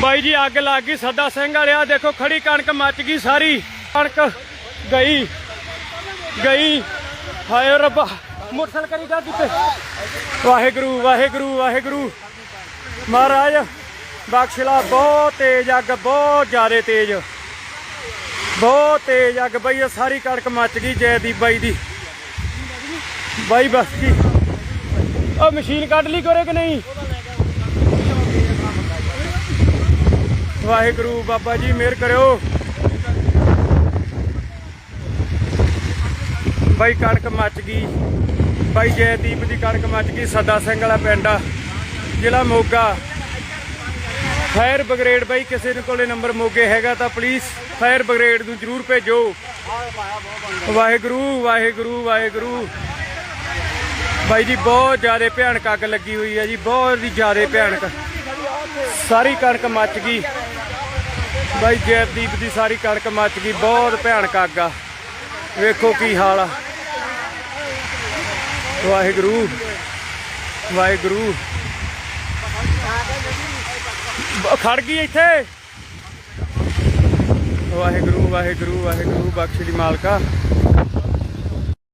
ਬਾਈ ਜੀ, ਅੱਗ ਲੱਗ ਗਈ, ਸੱਦਾ ਸਿੰਘ ਵਾਲਿਆ, ਦੇਖੋ ਖੜੀ ਕਣਕ ਮੱਚ ਗਈ ਸਾਰੀ। ਕਣਕ ਗਈ ਗਈ। ਹਾਏ ਰੱਬਾ, ਮੋਟਰਸਾਈਕਲ ਕਰੀ ਜਾ ਦਿੱਤੇ ਵਾਹਿਗੁਰੂ ਵਾਹਿਗੁਰੂ ਵਾਹਿਗੁਰੂ। ਮਹਾਰਾਜ, ਬਖਸ਼ਲਾ, ਬਹੁਤ ਤੇਜ਼ ਅੱਗ, ਬਹੁਤ ਜ਼ਿਆਦਾ ਤੇਜ਼। ਬਹੁਤ ਤੇਜ਼ ਅੱਗ ਬਈ, ਇਹ ਸਾਰੀ ਕਣਕ ਮੱਚ ਗਈ ਜੈਦੀਪ ਬਾਈ ਦੀ। ਬਾਈ ਬਸ ਕੀ ਉਹ ਮਸ਼ੀਨ ਕੱਢ ਲਈ ਕੋਰੇ ਕਿ ਨਹੀਂ? ਵਾਹਿਗੁਰੂ, ਬਾਬਾ ਜੀ, ਮਿਹਰ ਕਰਿਓ। ਬਾਈ ਕਣਕ ਮੱਚ ਗਈ। ਬਾਈ ਜੈਦੀਪ ਦੀ ਕਣਕ ਮੱਚ ਗਈ, ਸੱਦਾ ਸਿੰਘ ਵਾਲਾ ਪਿੰਡ ਆ, ਜ਼ਿਲ੍ਹਾ ਮੋਗਾ। ਫਾਇਰ ਬ੍ਰਿਗੇਡ ਬਾਈ, ਕਿਸੇ ਨੂੰ ਕੋਲੇ ਨੰਬਰ ਮੋਗੇ ਹੈਗਾ ਤਾਂ ਪਲੀਜ਼ ਫਾਇਰ ਬ੍ਰਿਗੇਡ ਨੂੰ ਜਰੂਰ ਭੇਜੋ। ਵਾਹਿਗੁਰੂ ਵਾਹਿਗੁਰੂ ਵਾਹਿਗੁਰੂ। ਬਾਈ ਜੀ, ਬਹੁਤ ਜ਼ਿਆਦਾ ਭਿਆਨਕ ਅੱਗ ਲੱਗੀ ਹੋਈ ਹੈ ਜੀ, ਬਹੁਤ ਹੀ ਜ਼ਿਆਦਾ ਭਿਆਨਕ। ਸਾਰੀ ਕਣਕ ਮੱਚ ਗਈ। ਬਾਈ ਜੈਦੀਪ ਦੀ ਸਾਰੀ ਕਣਕ ਮੱਚ ਗਈ, ਬਹੁਤ ਭਿਆਨਕ ਅੱਗ ਆ। ਵੇਖੋ ਕੀ ਹਾਲ ਆ। ਵਾਹਿਗੁਰੂ ਵਾਹਿਗੁਰੂ। ਬ- ਖੜ ਗਈ ਇੱਥੇ। ਵਾਹਿਗੁਰੂ ਵਾਹਿਗੁਰੂ ਵਾਹਿਗੁਰੂ, ਬਖਸ਼ ਦੀ ਮਾਲਕਾ।